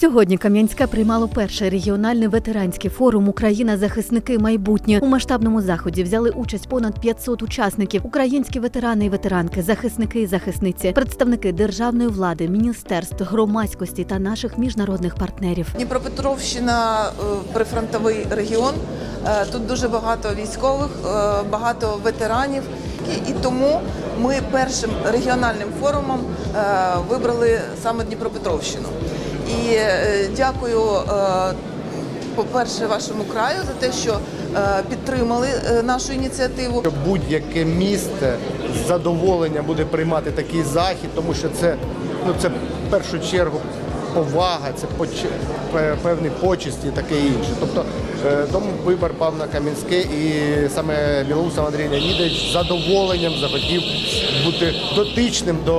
Сьогодні Кам'янське приймало перший регіональний ветеранський форум Україна захисники майбутнє. У масштабному заході взяли участь понад 500 учасників: українські ветерани і ветеранки, захисники і захисниці, представники державної влади, міністерств, громадськості та наших міжнародних партнерів. Дніпропетровщина е, прифронтовий регіон. Е, Тут дуже багато військових, е, багато ветеранів, і, тому ми першим регіональним форумом вибрали саме Дніпропетровщину. І е, дякую, е, по-перше, вашому краю за те, що е, підтримали нашу ініціативу. будь-яке місце з задоволенням буде приймати такий захід, тому що це, ну, це в першу чергу повага, це поч- пе- певні і таке інше. Тобто е, тому вибір пав на Кам'янське і саме Білоусов Андрій Леонідович з задоволенням захотів бути дотичним до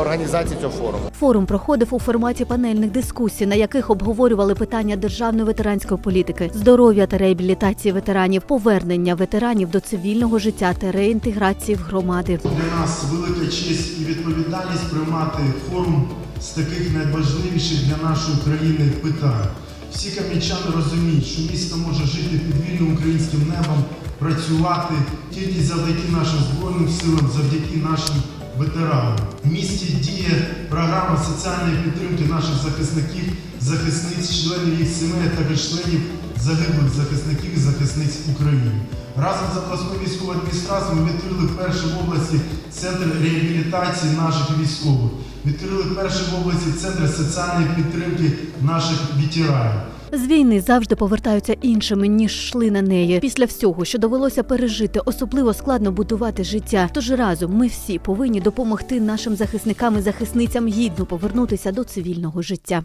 організації цього форуму. Форум проходив у форматі панельних дискусій, на яких обговорювали питання державної ветеранської політики, здоров'я та реабілітації ветеранів, повернення ветеранів до цивільного життя та реінтеграції в громади. Для нас велика честь і відповідальність приймати форум з таких найважливіших для нашої країни питань. Всі кам'ячани розуміють, що місто може жити під вільним українським небом, працювати тільки завдяки нашим збройним силам, завдяки нашим ветеранам. В місті діє програма соціальної підтримки наших захисників, захисниць, членів їх сімей, а також членів загиблих захисників і захисниць України. Разом з обласною військовою адміністрацією ми відкрили перший в області центр реабілітації наших військових. Відкрили перший в області центр соціальної підтримки наших ветеранів. З війни завжди повертаються іншими ніж йшли на неї. Після всього, що довелося пережити, особливо складно будувати життя. Тож разом ми всі повинні допомогти нашим захисникам і захисницям гідно повернутися до цивільного життя.